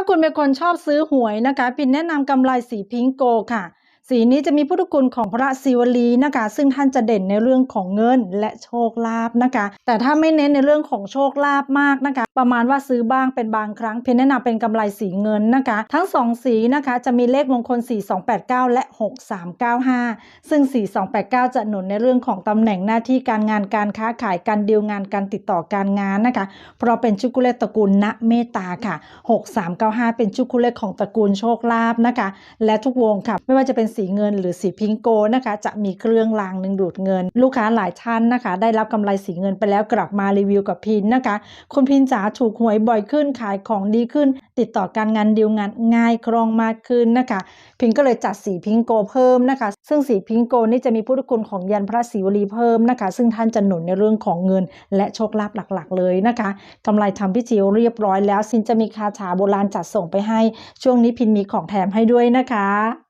าคุณเป็นคนชอบซื้อหวยนะคะปินแนะนำกำไรสีพิงโกค่ะ สีนี้จะมีพุทธคุณของพระศิวลีนะคะ ซึ่งท่านจะเด่นในเรื่องของเงินและโชคลาภนะคะ แต่ถ้าไม่เน้นในเรื่องของโชคลาภมากนะคะ ประมาณว่าซื้อบ้างเป็นบางครั้งเพียงแนะนำเป็นกำไรสีเงินนะคะ ทั้งสองสีนะคะจะมีเลขมงคล 4289 และ 6395 ซึ่ง 4289 จะหนุนในเรื่องของตำแหน่งหน้าที่การงานการค้าขายการดีลงานการติดต่อการงานนะคะ เพราะเป็นชุกุเลขตระกูลณเมตตาค่ะ 6395 เป็นชุกุเลขของตระกูลโชคลาภนะคะ และทุกวงค่ะไม่ว่าจะเป็นสีีเงิน หรือสีพิงโกนะคะ จะมีเครื่องรางหนึ่งดูดเงิน ลูกค้าหลายท่านนะคะ ได้รับกำไรสีเงินไปแล้วกลับมารีวิวกับพินนะคะ คุณพินจ๋าถูกหวยบ่อยขึ้นขายของดีขึ้น ติดต่อการงานดีลงานง่ายคล่องมากขึ้นนะคะ พิงก็เลยจัดสีพิงโกเพิ่มนะคะ ซึ่งสีพิงโกนี่จะมีพุทธคุณของยันพระศิวลีเพิ่มนะคะ ซึ่งท่านจะหนุนในเรื่องของเงิน และโชคลาภหลักๆ เลยนะคะกำไรทำพิธีเรียบร้อยแล้วซินจะมีคาถาโบราณจัดส่งไปให้ ช่วงนี้พินมีของแถมให้ด้วยนะคะ